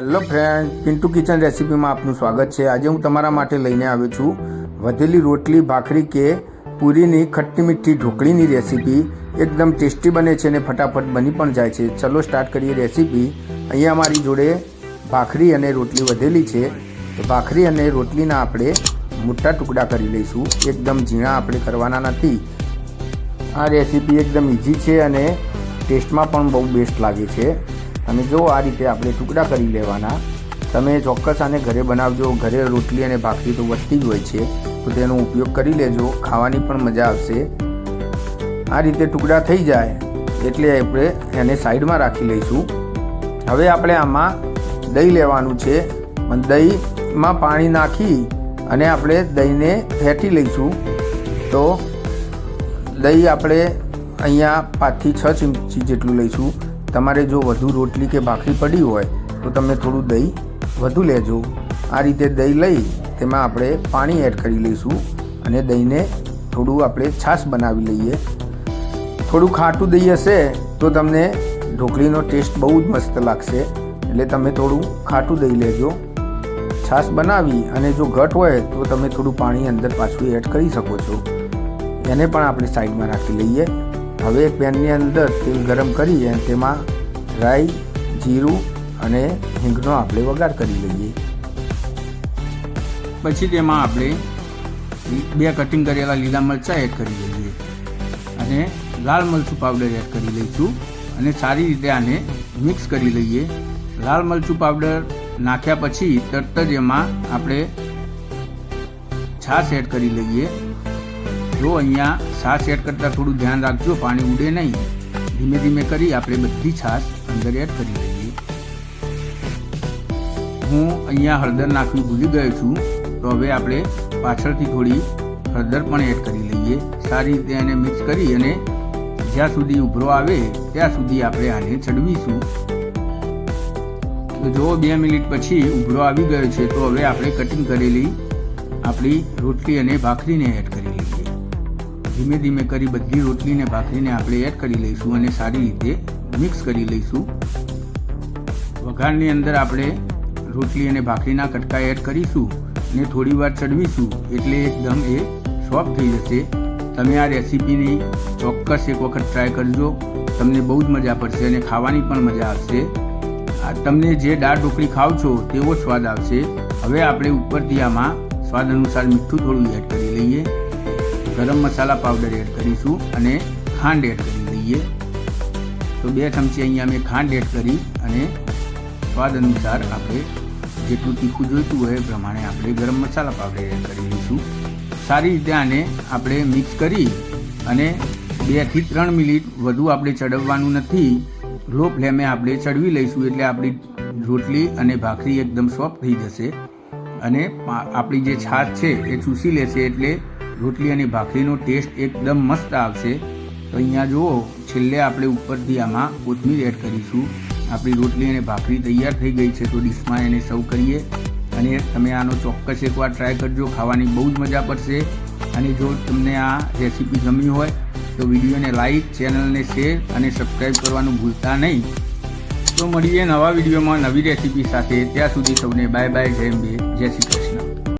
Hello friend Pintu kitchen રેસિપીમાં આપનું સ્વાગત છે. આજે હું તમારા માટે લઈને આવ્યો છું વધેલી રોટલી, ભાખરી કે પૂરીની ખટ્ટી મીઠી ઢોકળીની રેસીપી એકદમ ટેસ્ટી બને છે અને ફટાફટ બની પણ જાય છે. ચલો સ્ટાર્ટ કરીએ રેસીપી અહીંયા મારી જોડે ભાખરી અને રોટલી વધેલી છે. તો ભાખરી અને રોટલીના આપણે મોટા ટુકડા કરી લઈશું. એકદમ ઝીણા આપણે કરવાના નથી. આ રેસીપી એકદમ ઇઝી છે અને ટેસ્ટમાં પણ બહુ બેસ્ટ લાગે છે. અને જો આ રીતે આપણે ટુકડા કરી લેવાના, તમે ચોક્કસ આને ઘરે બનાવજો, ઘરે રોટલી અને ભાખરી તો વધતી જ હોય છે, તો તેનો ઉપયોગ કરી લેજો, ખાવાની પણ મજા આવશે. આ રીતે ટુકડા થઈ જાય, એટલે આપણે એને સાઈડમાં રાખી લઈશું. હવે આપણે આમાં દહીં લેવાનું છે દહીંમાં પાણી નાખી અને આપણે દહીંને ફેંટી લઈશું. તો દહીં આપણે અહીંયા પાંચથી છ ચમચી જેટલું લઈશું. તમારે જો વધુ રોટલી કે ભાખરી પડી હોય, તો તમે થોડું દહીં વધુ લેજો. આ રીતે દહીં લઈ તેમાં આપણે પાણી એડ કરી લઈશું અને દહીંને થોડું આપણે છાશ બનાવી લઈએ. થોડું ખાટું દહીં હશે, તો તમને ઢોકળીનો ટેસ્ટ બહુ જ મસ્ત લાગશે. એટલે તમે થોડું ખાટું દહીં લેજો. છાશ બનાવી અને જો ઘટ હોય, તો તમે થોડું પાણી અંદર પાછું એડ કરી શકો છો. એને પણ આપણે સાઈડમાં રાખી લઈએ. હવે પેનની અંદર તેલ ગરમ કરી અને તેમાં રાઈ, જીરું અને હિંગનો આપણે વઘાર કરી લઈએ. પછી તેમાં આપણે બે કટિંગ કરેલા લીલા મરચાં એડ કરી લઈએ. અને લાલ મરચું પાવડર એડ કરી લઈશું. અને સારી રીતે આને મિક્સ કરી લઈએ. લાલ મરચું પાવડર નાખ્યા પછી તરત જ એમાં આપણે છાશ એડ કરી લઈએ. જો અહીંયા છાશ એડ કરતાં થોડું ધ્યાન રાખજો, પાણી ઉડે નહીં. ધીમે ધીમે કરી આપણે બધી છાશ અંદર એડ કરી લઈએ. હું અહીંયા હળદર નાખવી ભૂલી ગયો છું, તો હવે આપણે પાછળથી થોડી હળદર પણ એડ કરી લઈએ. સારી રીતે એને મિક્સ કરી અને જ્યાં સુધી ઉભરો આવે, ત્યાં સુધી આપણે આને ચડવીશું. તો જો બે મિનિટ પછી ઉભરો આવી ગયો છે, તો હવે આપણે કટિંગ કરેલી આપણી રોટલી અને ભાખરીને એડ કરી ધીમે ધીમે કરી બધી રોટલીને, ભાખરીને આપણે એડ કરી લઈશું અને સારી રીતે મિક્સ કરી લઈશું. વઘારની અંદર આપણે રોટલી અને ભાખરીના કટકા એડ કરીશું ને થોડી વાર ચડવીશું એટલે એકદમ એ સોફ્ટ થઈ જશે. તમે આ રેસીપીની ચોક્કસ એક વખત ટ્રાય કરજો. તમને બહુ જ મજા પડશે અને ખાવાની પણ મજા આવશે. આ તમને જે દાળ ઢોકળી ખાવ છો તેવો સ્વાદ આવશે. હવે આપણે ઉપરથી આમાં સ્વાદ અનુસાર મીઠું થોડું એડ કરી લઈએ. ગરમ મસાલા પાવડર એડ કરીશું અને ખાંડ એડ કરી લઈએ તો બે ચમચી અહીંયા મેં ખાંડ એડ કરી અને સ્વાદ અનુસાર આપણે જેટલું તીખું જોઈતું હોય એ પ્રમાણે આપણે ગરમ મસાલા પાવડર એડ કરી દઈશું. સારી રીતે આને આપણે મિક્સ કરી અને બેથી ત્રણ મિનિટ વધુ આપણે ચડવવાનું નથી. લો ફ્લેમે આપણે ચડવી લઈશું એટલે આપણી રોટલી અને ભાખરી એકદમ સોફ્ટ થઈ જશે. અને આપણી જે છાશ છે એ ચૂસી લેશે એટલે રોટલી અને ભાખરીનો ટેસ્ટ એકદમ મસ્ત આવશે. તો અહીંયા જુઓ, છેલ્લે આપણે ઉપરથી આમાં કોથમીર એડ કરીશું. આપણી રોટલી અને ભાખરી તૈયાર થઈ ગઈ છે, તો ડીશમાં એને સર્વ કરીએ. અને તમે આનો ચોક્કસ એકવાર ટ્રાય કરજો, ખાવાની બહુ જ મજા પડશે. અને જો તમને આ રેસીપી ગમી હોય, તો વિડીયોને લાઈક ચેનલને શેર અને સબસ્ક્રાઈબ કરવાનું ભૂલતા નહીં. તો મળીએ નવા વિડીયોમાં નવી રેસીપી સાથે. ત્યાં સુધી સૌને બાય બાય જય જય શ્રી કૃષ્ણ.